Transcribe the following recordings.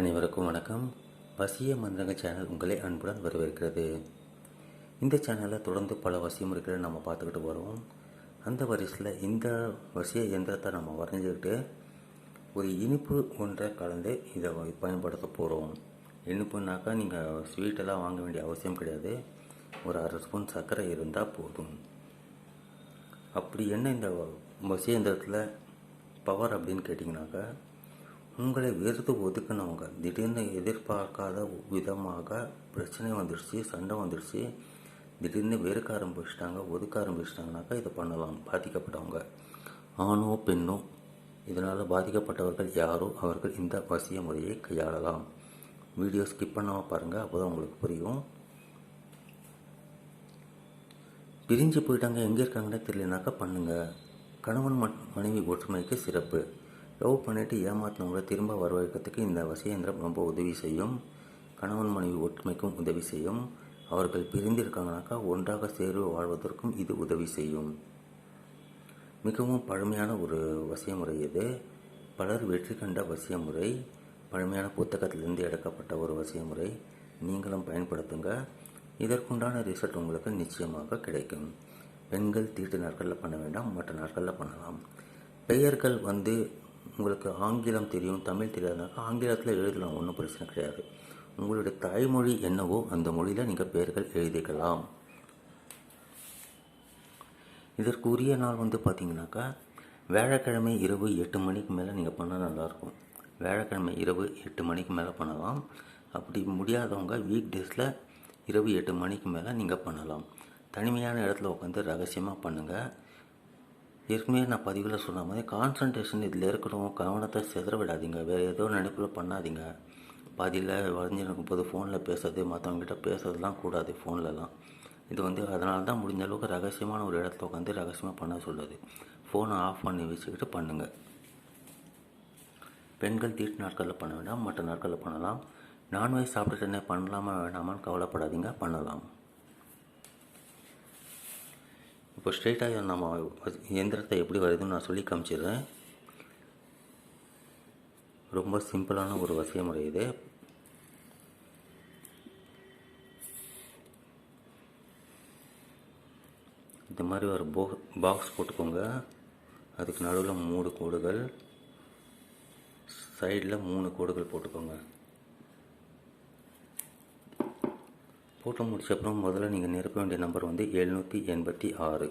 அனைவருக்கும் வணக்கம். வசிய மந்திரங்க சேனல் உங்களை அன்புடன் வரவேற்கிறது. இந்த சேனலில் தொடர்ந்து பல வசிய முறைகளை நம்ம பார்த்துக்கிட்டு வரோம் அந்த வரிசையில் இந்த வசிய இயந்திரத்தை நம்ம வரைஞ்சிக்கிட்டு ஒரு இனிப்பு ஒன்றை கலந்து இதை பயன்படுத்த போகிறோம் இனிப்புனாக்கா நீங்கள் ஸ்வீட்டெல்லாம் வாங்க வேண்டிய அவசியம் கிடையாது. ஒரு அரை ஸ்பூன் சர்க்கரை இருந்தால் போதும். அப்படி என்ன இந்த வசிய இயந்திரத்தில் பவர் அப்படின்னு கேட்டிங்கனாக்கா உங்களை வெறுத்து ஒதுக்குனவங்க. திடீர்னு எதிர்பார்க்காத விதமாக பிரச்சனை வந்துடுச்சு சண்டை வந்துடுச்சு திடீர்னு வெறுக்க ஆரம்பிச்சிட்டாங்க ஒதுக்க ஆரம்பிச்சிட்டாங்கனாக்கா இதை பண்ணலாம் பாதிக்கப்பட்டவங்க. ஆணோ பெண்ணோ இதனால் பாதிக்கப்பட்டவர்கள் யாரோ அவர்கள் இந்த வசிய முறையை கையாளலாம். வீடியோ ஸ்கிப் பண்ணாமல் பாருங்கள் அப்போ தான் உங்களுக்கு புரியும். பிரிஞ்சு போயிட்டாங்க எங்கே இருக்காங்கன்னே தெரியலனாக்கா பண்ணுங்கள் கணவன் மனைவி ஒற்றுமைக்கு சிறப்பு. லவ் பண்ணிட்டு ஏமாத்தினவங்களை திரும்ப வரவேற்கிறதுக்கு இந்த வசியந்திரம் ரொம்ப உதவி செய்யும். கணவன் மனைவி ஒற்றுமைக்கும் உதவி செய்யும். அவர்கள் பிரிந்திருக்காங்கனாக்கா ஒன்றாக சேர்வு வாழ்வதற்கும் இது உதவி செய்யும். மிகவும் பழமையான ஒரு வசிய முறை இது. பலர் வெற்றி கண்ட வசிய முறை பழமையான புத்தகத்திலிருந்து எடுக்கப்பட்ட ஒரு வசிய முறை நீங்களும் பயன்படுத்துங்க. இதற்குண்டான ரிசல்ட் உங்களுக்கு நிச்சயமாக கிடைக்கும். பெண்கள் தீட்டு நாட்களில் பண்ண வேண்டாம் மற்ற நாட்களில் பண்ணலாம். பெயர்கள் வந்து உங்களுக்கு ஆங்கிலம் தெரியும் தமிழ் தெரியாதுனாக்கா ஆங்கிலத்தில் எழுதலாம் ஒன்றும் பிரச்சனை கிடையாது. உங்களுடைய தாய்மொழி என்னவோ அந்த மொழியில் நீங்கள் பெயர்கள் எழுதிக்கலாம். இதற்கு உரிய நாள் வந்து பார்த்தீங்கன்னாக்கா வியாழக்கிழமை இரவு எட்டு மணிக்கு மேலே நீங்கள் பண்ணால் நல்லாயிருக்கும். வியாழக்கிழமை இரவு எட்டு மணிக்கு மேலே பண்ணலாம். அப்படி முடியாதவங்க வீக் டேஸில் இரவு எட்டு மணிக்கு மேலே நீங்கள் பண்ணலாம். தனிமையான இடத்துல உட்காந்து ரகசியமாக பண்ணுங்கள் ஏற்கனவே நான் பதிவில் சொன்ன மாதிரி கான்சன்ட்ரேஷன் இதில் இருக்கணும் கவனத்தை சிதற விடாதீங்க. வேறு ஏதோ நினைப்பில் பண்ணாதீங்க. பாதியில் வளைஞ்சிருக்கும் போது ஃபோனில் பேசுறது மற்றவங்ககிட்ட பேசுறதுலாம் கூடாது ஃபோன்லலாம் இது வந்து அதனால தான் முடிஞ்ச அளவுக்கு ரகசியமான ஒரு இடத்துல உட்காந்து ரகசியமாக பண்ண சொல்லுது ஃபோனை ஆஃப் பண்ணி வச்சுக்கிட்டு பண்ணுங்கள் பெண்கள் தீட்டு நாட்களில் பண்ண வேண்டாம் மற்ற நாட்களில் பண்ணலாம். நான்வெஜ் சாப்பிட்டுட்டு பண்ணலாமா வேணாமான்னு கவலைப்படாதீங்க பண்ணலாம். இப்போ ஸ்ட்ரெயிட்டாக நம்ம இயந்திரத்தை எப்படி வருதுன்னு நான் சொல்லி காமிச்சிடுறேன். ரொம்ப சிம்பிளான ஒரு வசிய முறை இது. இந்த மாதிரி ஒரு போ பாக்ஸ் போட்டுக்கோங்க. அதுக்கு நடுவில் மூணு கோடுகள் சைடில் மூணு கோடுகள் போட்டுக்கோங்க. போட்டு முடிச்ச அப்புறம் முதல்ல நீங்கள் நிரப்ப வேண்டிய நம்பர் வந்து எழுநூற்றி எண்பத்தி ஆறு.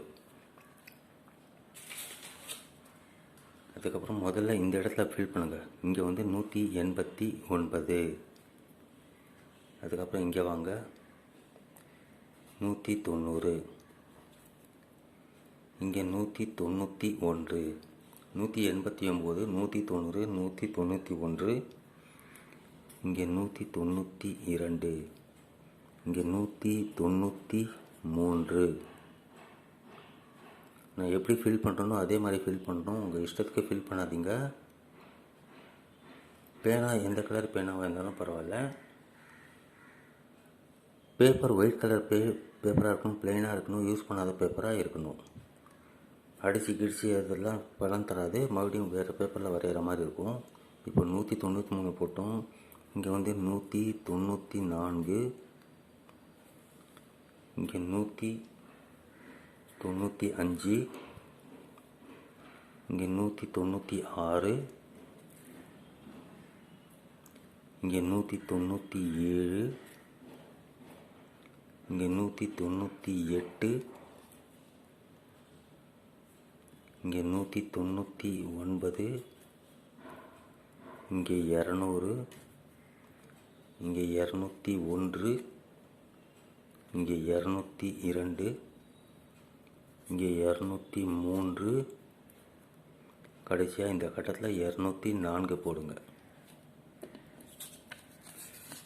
அதுக்கப்புறம் முதல்ல இந்த இடத்துல ஃபில் பண்ணுங்கள் இங்கே வந்து நூற்றி எண்பத்தி ஒன்பது. அதுக்கப்புறம் இங்கே வாங்க. நூற்றி தொண்ணூறு. இங்கே நூற்றி தொண்ணூற்றி ஒன்று. நூற்றி எண்பத்தி ஒம்பது நூற்றி தொண்ணூறு நூற்றி தொண்ணூற்றி ஒன்று. இங்கே நூற்றி தொண்ணூற்றி இரண்டு. இங்கே நூற்றி தொண்ணூற்றி மூன்று. நான் எப்படி ஃபில் பண்ணுறனோ அதே மாதிரி ஃபில் பண்ணணும் உங்கள் இஷ்டத்துக்கு ஃபில் பண்ணாதீங்க. பேனா எந்த கலர் பேனாவாக இருந்தாலும் பரவாயில்ல. பேப்பர் ஒயிட் கலர் பே பேப்பராக இருக்கணும் பிளெயினாக இருக்கணும் யூஸ் பண்ணாத பேப்பராக இருக்கணும். அடித்து கிடிச்சு அதெல்லாம் பலன் தராது. மறுபடியும் வேறு பேப்பரில் வரைகிற மாதிரி இருக்கும். இப்போ நூற்றி தொண்ணூற்றி மூணு போட்டோம். இங்கே வந்து நூற்றி தொண்ணூற்றி நான்கு. இங்கே நூற்றி தொண்ணூற்றி அஞ்சு இங்கே நூற்றி தொண்ணூற்றி ஆறு இங்கே நூற்றி தொண்ணூற்றி ஏழு இங்கே நூற்றி தொண்ணூற்றி எட்டு இங்கே நூற்றி தொண்ணூற்றி ஒன்பது இங்கே இரநூறு இங்கே இரநூத்தி ஒன்று இங்கே இரநூத்தி இரண்டு இங்கே இரநூத்தி மூன்று. கடைசியாக இந்த கட்டத்தில் இரநூத்தி நான்கு போடுங்க.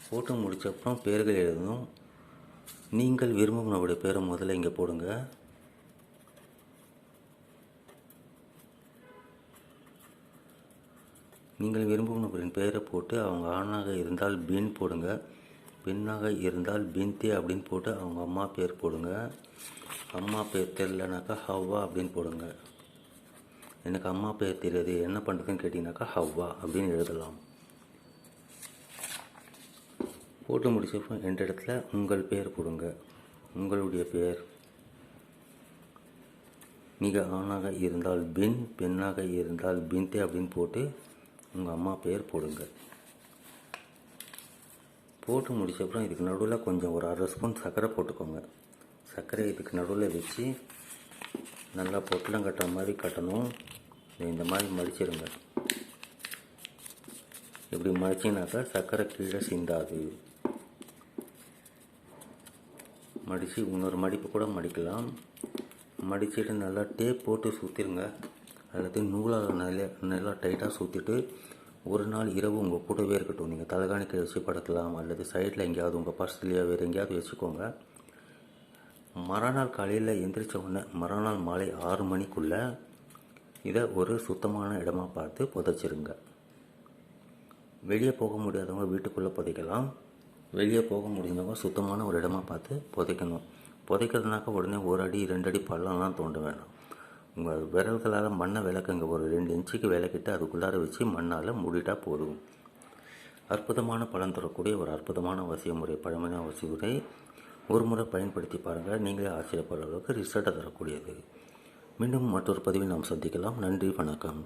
போட்டு முடிச்சப்புறம் பேர்கள் எழுதணும். நீங்கள் விரும்பும் நம்முடைய பேரை முதல்ல இங்கே போடுங்க. நீங்கள் விரும்பும் நபரின் பெயரை போட்டு அவங்க ஆணாக இருந்தால் பின் போடுங்க. பெண்ணாக இருந்தால் பின்தே அப்படின்னு போட்டு அவங்க அம்மா பேர் போடுங்க. அம்மா பேர் தெரிலனாக்கா ஹவ்வா அப்படின்னு போடுங்க. எனக்கு அம்மா பேர் தெரியாது. என்ன பண்ணுறதுன்னு கேட்டிங்கனாக்கா ஹவ்வா அப்படின்னு எழுதலாம். போட்டு முடிச்சப்போ எந்த இடத்துல உங்கள் பேர் போடுங்க. உங்களுடைய பெயர் நீங்கள் ஆணாக இருந்தால் பின் பெண்ணாக இருந்தால் பின்தே அப்படின்னு போட்டு உங்கள் அம்மா பெயர் போடுங்க. போட்டு முடிச்சப்புறம் இதுக்கு நடுவில் கொஞ்சம் ஒரு அரை ஸ்பூன் சர்க்கரை போட்டுக்கோங்க. சர்க்கரை இதுக்கு நடுவில் வச்சு நல்லா பொட்டலம் கட்டுற மாதிரி கட்டணும். இந்த மாதிரி மடிச்சிடுங்க இப்படி மடிச்சிங்கனாக்கா சர்க்கரை கீழே சிந்தாது. மடித்து இன்னொரு மடிப்பு கூட மடிக்கலாம். மடிச்சுட்டு நல்லா டேப் போட்டு சுற்றிருங்க அல்லது நூலாக நல்லா நல்லா டைட்டாக சுற்றிட்டு ஒரு நாள் இரவு உங்கள் கூடவே இருக்கட்டும். நீங்கள் தலைகாணிக்க வச்சு படுக்கலாம் அல்லது சைடில் எங்கேயாவது உங்கள் பர்ஸ்லேயோ வேறு எங்கேயாவது வச்சுக்கோங்க. மறுநாள் காலையில் எந்திரிச்ச உடனே மறுநாள் மாலை ஆறு மணிக்குள்ளே இதை ஒரு சுத்தமான இடமா பார்த்து புதைச்சிருங்க. வெளியே போக முடியாதவங்க வீட்டுக்குள்ளே புதைக்கலாம். வெளியே போக முடிஞ்சவங்க சுத்தமான ஒரு இடமா பார்த்து புதைக்கணும். புதைக்கிறதுனாக்கா உடனே ஒரு அடி ரெண்டு அடி பள்ளம்லாம் தோண்ட வேண்டாம் உங்கள் விரல்களால் மண்ணை விளக்குங்க ஒரு ரெண்டு இன்ச்சுக்கு விளக்கிட்டு அதுக்குள்ளார வச்சு மண்ணால் மூடிட்டால் போதும். அற்புதமான பலன் தரக்கூடிய ஒரு அற்புதமான வசிய முறை பழமையான வசிய முறை. ஒரு முறை பயன்படுத்தி பாருங்கள் நீங்களே ஆச்சரியப்படுற அளவுக்கு ரிசல்ட்டை தரக்கூடியது. மீண்டும் மற்றொரு பதிவில் நாம் சந்திக்கலாம். நன்றி வணக்கம்.